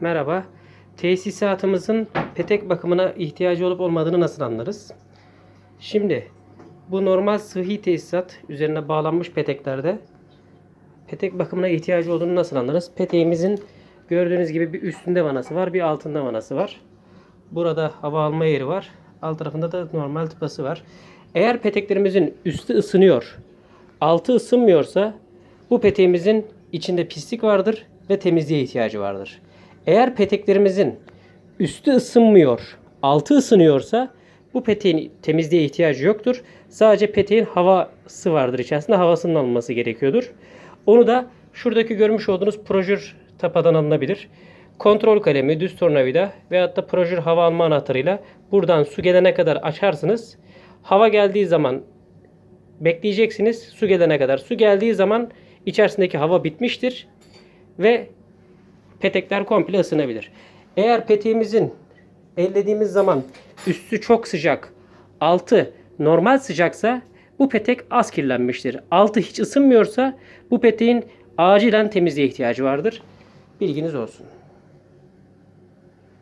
Merhaba. Tesisatımızın petek bakımına ihtiyacı olup olmadığını nasıl anlarız? Şimdi bu normal sıhhi tesisat üzerine bağlanmış peteklerde petek bakımına ihtiyacı olduğunu nasıl anlarız? Peteğimizin gördüğünüz gibi bir üstünde vanası var, bir altında vanası var. Burada hava alma yeri var. Alt tarafında da normal tıpası var. Eğer peteklerimizin üstü ısınıyor, altı ısınmıyorsa bu peteğimizin içinde pislik vardır ve temizliğe ihtiyacı vardır. Eğer peteklerimizin üstü ısınmıyor, altı ısınıyorsa bu peteğin temizliğe ihtiyacı yoktur. Sadece peteğin havası vardır içerisinde. Havasının alınması gerekiyordur. Onu da şuradaki görmüş olduğunuz projür tapadan alınabilir. Kontrol kalemi, düz tornavida veyahut da projür hava alma anahtarıyla buradan su gelene kadar açarsınız. Hava geldiği zaman bekleyeceksiniz su gelene kadar. Su geldiği zaman içerisindeki hava bitmiştir ve petekler komple ısınabilir. Eğer peteğimizin ellediğimiz zaman üstü çok sıcak, altı normal sıcaksa bu petek az kirlenmiştir. Altı hiç ısınmıyorsa bu peteğin acilen temizliğe ihtiyacı vardır. Bilginiz olsun.